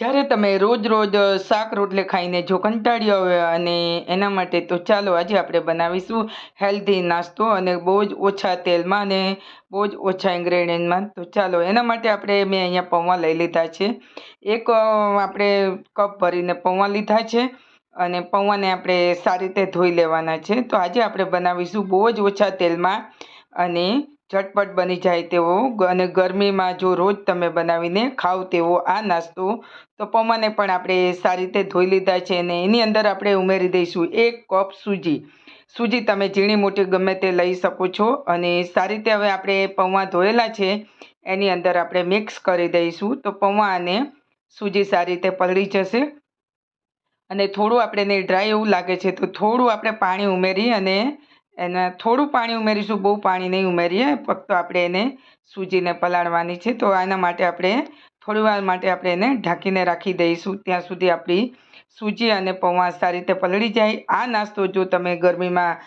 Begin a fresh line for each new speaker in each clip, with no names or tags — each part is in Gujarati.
જ્યારે તમે રોજ રોજ શાક રોટલે ખાઈને જો કંટાળ્યો હોય અને એના માટે તો ચાલો આજે આપણે બનાવીશું હેલ્ધી નાસ્તો અને બહુ જ ઓછા તેલમાં અને બહુ જ ઓછા ઇન્ગ્રેડિયન્ટમાં તો ચાલો એના માટે આપણે મેં અહીંયા પૌવા લઈ લીધા છે. એક આપણે કપ ભરીને પૌવા લીધા છે અને પૌવાને આપણે સારી રીતે ધોઈ લેવાના છે. તો આજે આપણે બનાવીશું બહુ જ ઓછા તેલમાં અને ઝટપટ બની જાય તેવો અને ગરમીમાં જો રોજ તમે બનાવીને ખાવ તેવો આ નાસ્તો, તો પૌવાને પણ આપણે સારી રીતે ધોઈ લીધા છે અને એની અંદર આપણે ઉમેરી દઈશું એક કપ સૂજી. સૂજી તમે ઝીણી મોટી ગમે તે લઈ શકો છો અને સારી રીતે હવે આપણે પૌવા ધોયેલા છે, એની અંદર આપણે મિક્સ કરી દઈશું, તો પૌવા અને સૂજી સારી રીતે પલળી જશે. અને થોડું આપણે એને ડ્રાય એવું લાગે છે, તો થોડું આપણે પાણી ઉમેરી અને એના થોડું પાણી ઉમેરીશું, બહુ પાણી નહીં ઉમેરીએ, ફક્ત આપણે એને સૂજીને પલાળવાની છે. તો આના માટે આપણે થોડી વાર માટે આપણે એને ઢાંકીને રાખી દઈશું. ત્યાં સુધી આપણી સૂજી અને પૌવા સારી રીતે પલળી જાય. આ નાસ્તો જો તમે ગરમીમાં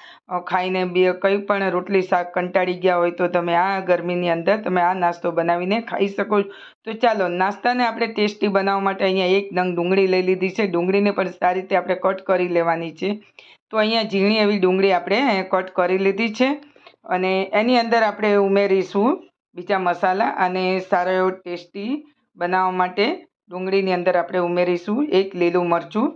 ખાઈને બે કંઈ પણ રોટલી, શાક કંટાળી ગયા હોય તો તમે આ ગરમીની અંદર તમે આ નાસ્તો બનાવીને ખાઈ શકો તો ચાલો, નાસ્તાને આપણે ટેસ્ટી બનાવવા માટે અહીંયા એક નંગ ડુંગળી લઈ લીધી છે. ડુંગળીને પણ સારી રીતે આપણે કટ કરી લેવાની છે. તો અહીંયા ઝીણી એવી ડુંગળી આપણે કટ કરી લીધી છે. અને એની અંદર આપણે ઉમેરીશું બીજા મસાલા અને સારો એવો ટેસ્ટી બનાવવા માટે ડુંગળીની અંદર આપણે ઉમેરીશું એક લીલું મરચું.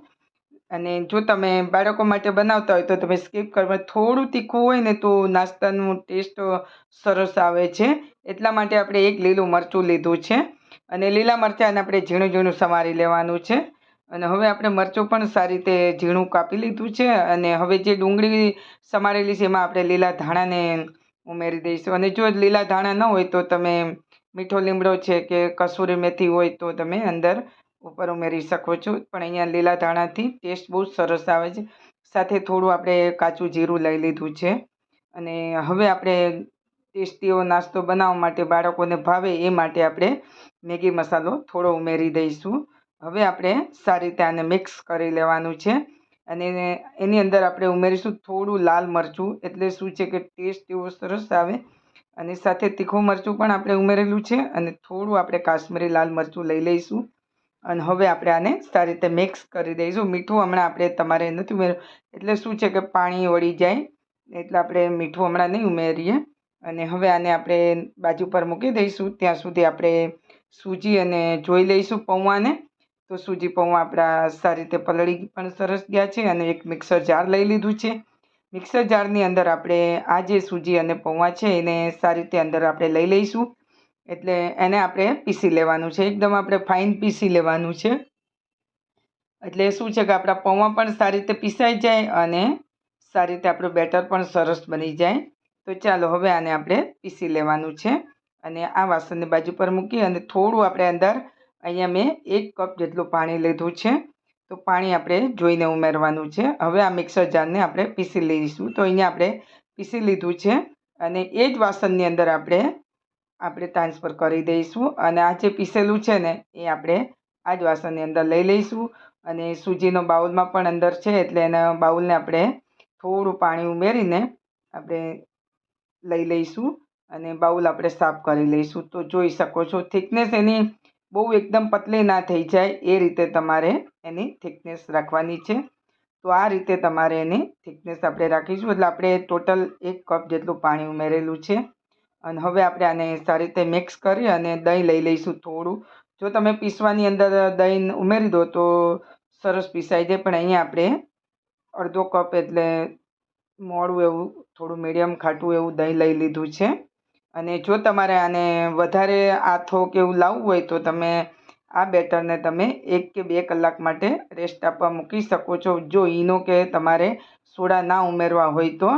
અને જો તમે બાળકો માટે બનાવતા હોય તો તમે સ્કીપ કરવા થોડું તીખું હોય ને તો નાસ્તાનું ટેસ્ટ સરસ આવે છે. એટલા માટે આપણે એક લીલું મરચું લીધું છે. અને લીલા મરચાંને આપણે ઝીણું ઝીણું સમારી લેવાનું છે. અને હવે આપણે મરચું પણ સારી રીતે ઝીણું કાપી લીધું છે અને હવે જે ડુંગળી સમારેલી છે એમાં આપણે લીલા ધાણાને ઉમેરી દઈશું. અને જો લીલા ધાણા ન હોય તો તમે મીઠો લીમડો છે કે કસૂરી મેથી હોય તો તમે અંદર ઉપર ઉમેરી શકો છો. પણ અહીંયા લીલા ધાણાથી ટેસ્ટ બહુ સરસ આવે છે. સાથે થોડું આપણે કાચું જીરું લઈ લીધું છે. અને હવે આપણે ટેસ્ટીઓ નાસ્તો બનાવવા માટે બાળકોને ભાવે એ માટે આપણે મેગી મસાલો થોડો ઉમેરી દઈશું. હવે આપણે સારી રીતે આને મિક્સ કરી લેવાનું છે. અને એની અંદર આપણે ઉમેરીશું થોડું લાલ મરચું, એટલે શું છે કે ટેસ્ટ એવો સરસ આવે. અને સાથે તીખું મરચું પણ આપણે ઉમેરેલું છે અને થોડું આપણે કાશ્મીરી લાલ મરચું લઈ લઈશું. અને હવે આપણે આને સારી રીતે મિક્સ કરી દઈશું. મીઠું હમણાં આપણે તમારે નથી ઉમેર્યું એટલે શું છે કે પાણી વળી જાય, એટલે આપણે મીઠું હમણાં નહીં ઉમેરીએ. અને હવે આને આપણે બાજુ પર મૂકી દઈશું. ત્યાં સુધી આપણે સૂજી અને જોઈ લઈશું પૌવાને તો સૂજી પૌવા આપણા સારી રીતે પલળી પણ સરસ ગયા છે અને એક મિક્સર જાર લઈ લીધું છે. મિક્સર જારની અંદર આપણે આ જે સૂજી અને પૌવા છે એને સારી રીતે અંદર આપણે લઈ લઈશું. એટલે એને આપણે પીસી લેવાનું છે. એકદમ આપણે ફાઇન પીસી લેવાનું છે. એટલે શું છે કે આપણા પૌવા પણ સારી રીતે પીસાઈ જાય અને સારી રીતે આપણું બેટર પણ સરસ બની જાય. તો ચાલો હવે આને આપણે પીસી લેવાનું છે. અને આ વાસણને બાજુ પર મૂકી અને થોડું આપણે અંદર અહીંયા મેં એક કપ જેટલું પાણી લીધું છે. તો પાણી આપણે જોઈને ઉમેરવાનું છે. હવે આ મિક્સર જારને આપણે પીસી લઈશું. તો અહીંયા આપણે પીસી લીધું છે અને એ જ વાસણની અંદર આપણે આપણે ટ્રાન્સફર કરી દઈશું. અને આ જે પીસેલું છે ને, એ આપણે આ જ વાસણની અંદર લઈ લઈશું. અને સૂજીનો બાઉલમાં પણ અંદર છે, એટલે એના બાઉલને આપણે થોડું પાણી ઉમેરીને આપણે લઈ લઈશું. અને બાઉલ આપણે સાફ કરી લઈશું. તો જોઈ શકો છો, થિકનેસ એની બહુ એકદમ પતલી ના થઈ જાય એ રીતે તમારે એની થિકનેસ રાખવાની છે. તો આ રીતે તમારે એની થિકનેસ આપણે રાખીશું એટલે આપણે ટોટલ એક કપ જેટલું પાણી ઉમેરેલું છે. અને હવે આપણે આને સારી રીતે મિક્સ કરી અને દહીં લઈ લઈશું થોડું. જો તમે પીસવાની અંદર દહીં ઉમેરી દો તો સરસ પીસાઈ જાય, પણ અહીંયા આપણે અડધો કપ એટલે મોડું એવું, થોડું મીડિયમ ખાટું એવું દહીં લઈ લીધું છે. અને જો તમારે આને વધારે આથો કે એવું લાવવું હોય તો તમે આ બેટરને તમે એક કે બે કલાક માટે રેસ્ટ આપવા મૂકી શકો છો. જો ઈનો કે તમારે સોડા ના ઉમેરવા હોય તો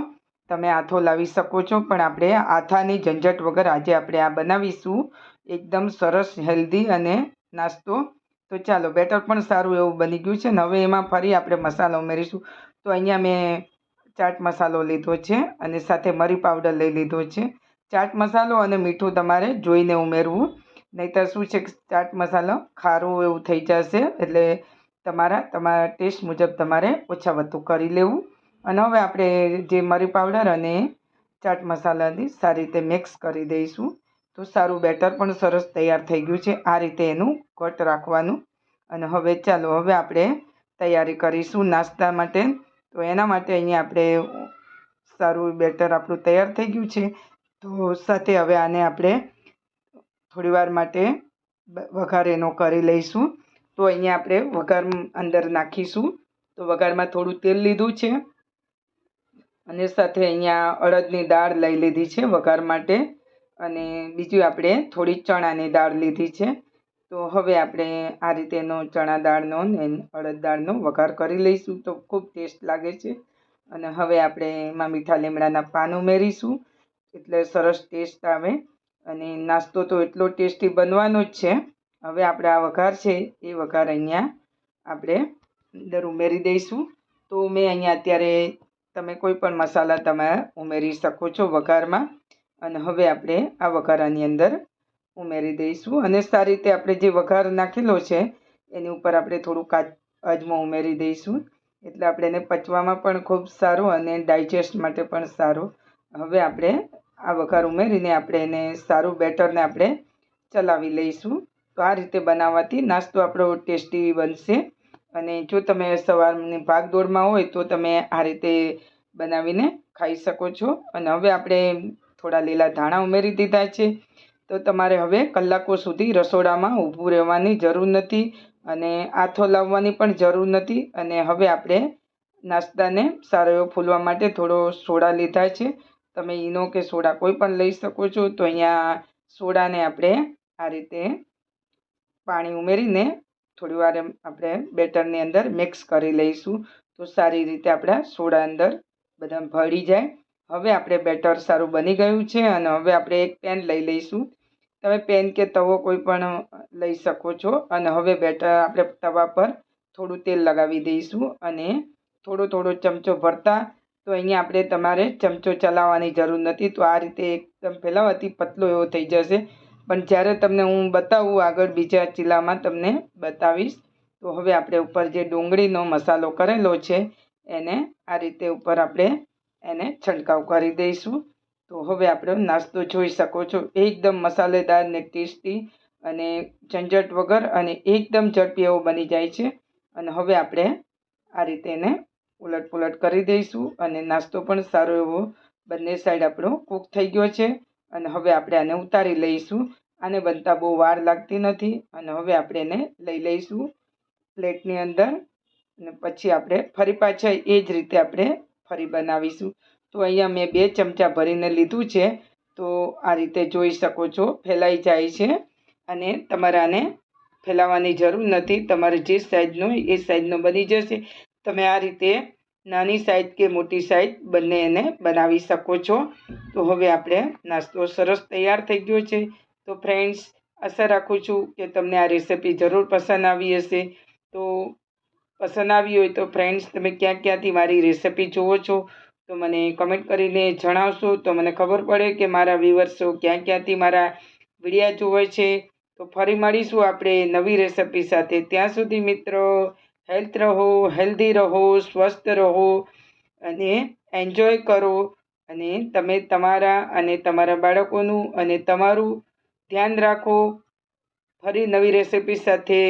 તમે આથો લાવી શકો છો. પણ આપણે આથાની ઝંઝટ વગર આજે આપણે આ બનાવીશું. એકદમ સરસ, હેલ્ધી અને નાસ્તો. તો ચાલો, બેટર પણ સારું એવું બની ગયું છે ને હવે એમાં ફરી આપણે મસાલો ઉમેરીશું. તો અહીંયા મેં ચાટ મસાલો લીધો છે અને સાથે મરી પાવડર લઈ લીધો છે. ચાટ મસાલો અને મીઠું તમારે જોઈને ઉમેરવું. નહીંતર શું છે ચાટ મસાલો? ખારું એવું થઈ જશે એટલે તમારા તમારા ટેસ્ટ મુજબ તમારે ઓછા વધુ કરી લેવું. અને હવે આપણે જે મરી પાવડર અને ચાટ મસાલાની સારી રીતે મિક્સ કરી દઈશું. તો સારું બેટર પણ સરસ તૈયાર થઈ ગયું છે. આ રીતે એનું કટ રાખવાનું. અને હવે ચાલો, હવે આપણે તૈયારી કરીશું નાસ્તા માટે. તો એના માટે અહીંયા આપણે સારું બેટર આપણું તૈયાર થઈ ગયું છે. તો સાથે હવે આને આપણે થોડી વાર માટે વઘાર એનો કરી લઈશું. તો અહીંયા આપણે વઘાર અંદર નાખીશું. તો વઘારમાં થોડું તેલ લીધું છે. અને સાથે અહીંયા અડદની દાળ લઈ લીધી છે વઘાર માટે. અને બીજું આપણે થોડી ચણાની દાળ લીધી છે. તો હવે આપણે આ રીતેનો ચણા દાળનો ને અડદ દાળનો વઘાર કરી લઈશું. તો ખૂબ ટેસ્ટ લાગે છે. અને હવે આપણે એમાં મીઠા લીમડાના પાન ઉમેરીશું. એટલે સરસ ટેસ્ટ આવે અને નાસ્તો તો એટલો ટેસ્ટી બનવાનો જ છે. હવે આપણે આ વઘાર છે, એ વઘાર અહીંયા આપણે અંદર ઉમેરી દઈશું. તો મેં અહીંયા અત્યારે તમે કોઈ પણ મસાલા તમે ઉમેરી શકો છો વઘારમાં. અને હવે આપણે આ વઘારાની અંદર ઉમેરી દઈશું. અને સારી રીતે આપણે જે વઘાર નાખેલો છે, એની ઉપર આપણે થોડું કાચ અજમો ઉમેરી દઈશું. એટલે આપણે એને પચવામાં પણ ખૂબ સારું અને ડાયજેસ્ટ માટે પણ સારું. હવે આપણે આ વઘાર ઉમેરીને આપણે એને સારું બેટરને આપણે ચલાવી લઈશું. તો આ રીતે બનાવવાથી નાસ્તો આપણો ટેસ્ટી બનશે. અને જો તમે સવારની ભાગદોડમાં હોય તો તમે આ રીતે બનાવીને ખાઈ શકો છો. અને હવે આપણે થોડા લીલા ધાણા ઉમેરી દીધા છે. તો તમારે હવે કલાકો સુધી રસોડામાં ઊભું રહેવાની જરૂર નથી અને આથો લાવવાની પણ જરૂર નથી. અને હવે આપણે નાસ્તાને સારો એવો ફૂલવા માટે થોડો સોડા લીધા છે. તમે ઈનો કે સોડા કોઈ પણ લઈ શકો છો, તો અહીંયા સોડાને આપણે આ રીતે પાણી ઉમેરીને થોડી વાર આપણે બેટરની અંદર મિક્સ કરી લઈશું, તો સારી રીતે આપણા સોડા અંદર બધા ભળી જાય. હવે આપણે બેટર સારું બની ગયું છે અને હવે આપણે એક પેન લઈ લઈશું. તમે પેન કે તવો કોઈ પણ લઈ શકો છો અને હવે બેટર આપણે તવા પર થોડું તેલ લગાવી દઈશું અને થોડો થોડો ચમચો ભરતા તો અહીંયા આપણે તમારે ચમચો ચલાવવાની જરૂર નથી. તો આ રીતે એકદમ ફેલાવાથી પતલો એવો થઈ જશે. પણ જ્યારે તમને હું બતાવું આગળ બીજા ચીલામાં તમને બતાવીશ, તો હવે આપણે ઉપર જે ડુંગળીનો મસાલો કરેલો છે, એને આ રીતે ઉપર આપણે એને છંટકાવ કરી દઈશું. તો હવે આપણે નાસ્તો જોઈ શકો છો. એકદમ મસાલેદાર ને ટેસ્ટી અને ઝંઝટ વગર અને એકદમ ઝડપી એવો બની જાય છે. અને હવે આપણે આ રીતે એને ઉલટ પુલટ કરી દઈશું અને નાસ્તો પણ સારો એવો બંને સાઈડ આપણો કૂક થઈ ગયો છે. અને હવે આપણે આને ઉતારી લઈશું. આને બનતા બહુ વાર લાગતી નથી. અને હવે આપણે એને લઈ લઈશું પ્લેટની અંદર. અને પછી આપણે ફરી પાછા એ જ રીતે આપણે ફરી બનાવીશું. તો અહીંયા મેં બે ચમચા ભરીને લીધું છે. તો આ રીતે જોઈ શકો છો, ફેલાઈ જાય છે. અને તમારે આને ફેલાવવાની જરૂર નથી. તમારે જે સાઈઝનો એ સાઈઝનો બની જશે. તમે આ રીતે નાની સાઈઝ કે મોટી સાઈઝ બંને એને બનાવી શકો છો. તો હવે આપણે નાસ્તો સરસ તૈયાર થઈ ગયો છે. તો ફ્રેન્ડ્સ, આશા રાખું છું કે તમને આ રેસિપી જરૂર પસંદ આવી હશે. તો પસંદ આવી હોય તો ફ્રેન્ડ્સ, તમે ક્યાં ક્યાંથી મારી રેસિપી જુઓ છો, તો મને કમેન્ટ કરીને જણાવશો. તો મને ખબર પડે કે મારા વ્યુઅર્સો ક્યાં ક્યાંથી મારા વિડીયા જુએ છે. તો ફરી મળીશું આપણે નવી રેસિપી સાથે. ત્યાં સુધી મિત્રો હેલ્થ રહો, હેલ્ધી રહો, સ્વસ્થ રહો અને એન્જોય કરો. અને તમે તમારા અને તમારા બાળકોનું અને તમારું ધ્યાન રાખો. ફરી નવી રેસિપી સાથે